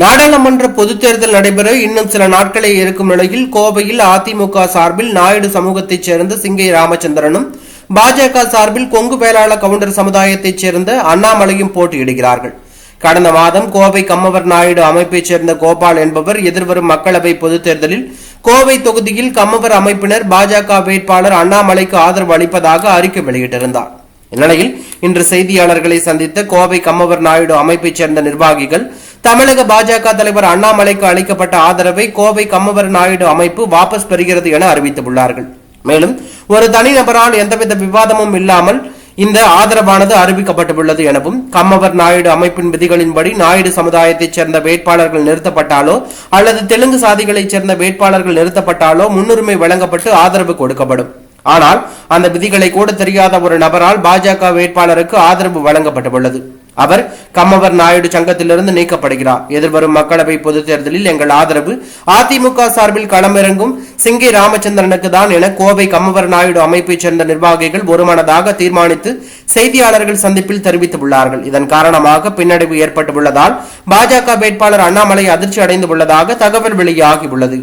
நாடாளுமன்ற பொதுத் தேர்தல் நடைபெற இன்னும் சில நாட்களே இருக்கும் நிலையில் கோவையில் அதிமுக சார்பில் நாயுடு சமூகத்தைச் சேர்ந்த சிங்கை ராமச்சந்திரனும் பாஜக சார்பில் கொங்கு வேளாள கவுண்டர் சமுதாயத்தைச் சேர்ந்த அண்ணாமலையும் போட்டியிடுகிறார்கள். கடந்த மாதம் கோவை கம்மவர் நாயுடு அமைப்பைச் சேர்ந்த கோபால் என்பவர் எதிர்வரும் மக்களவை பொதுத் தேர்தலில் கோவை தொகுதியில் கம்மவர் அமைப்பினர் பாஜக வேட்பாளர் அண்ணாமலைக்கு ஆதரவு அளிப்பதாக அறிக்கை வெளியிட்டிருந்தார். இந்நிலையில் இன்று செய்தியாளர்களை சந்தித்த கோவை கம்மவர் நாயுடு அமைப்பைச் சேர்ந்த நிர்வாகிகள் தமிழக பாஜக தலைவர் அண்ணாமலைக்கு அளிக்கப்பட்ட ஆதரவை கோவை கம்மவர் நாயுடு அமைப்பு வாபஸ் பெறுகிறது என அறிவித்துள்ளார்கள். மேலும் ஒரு தனிநபரால் எந்தவித விவாதமும் இல்லாமல் இந்த ஆதரவானது அறிவிக்கப்பட்டுள்ளது எனவும் கம்மவர் நாயுடு அமைப்பின் விதிகளின்படி நாயுடு சமுதாயத்தைச் சேர்ந்த வேட்பாளர்கள் நிறுத்தப்பட்டாலோ அல்லது தெலுங்கு சாதிகளைச் சேர்ந்த வேட்பாளர்கள் நிறுத்தப்பட்டாலோ முன்னுரிமை வழங்கப்பட்டு ஆதரவு கொடுக்கப்படும். ஆனால் அந்த விதிகளை கூட தெரியாத ஒரு நபரால் பாஜக வேட்பாளருக்கு ஆதரவு வழங்கப்பட்டுள்ளது. அவர் கம்மவர் நாயுடு சங்கத்திலிருந்து நீக்கப்படுகிறார். எதிர்வரும் மக்களவை பொதுத் தேர்தலில் எங்கள் ஆதரவு அதிமுக சார்பில் களமிறங்கும் சிங்கை ராமச்சந்திரனுக்கு தான் என கோவை கம்மவர் நாயுடு அமைப்பைச் சேர்ந்த நிர்வாகிகள் ஒருமனதாக தீர்மானித்து செய்தியாளர்கள் சந்திப்பில் தெரிவித்துள்ளார்கள். இதன் காரணமாக பின்னடைவு ஏற்பட்டுள்ளதால் பாஜக வேட்பாளர் அண்ணாமலை அதிர்ச்சி அடைந்துள்ளதாக தகவல் வெளியாகியுள்ளது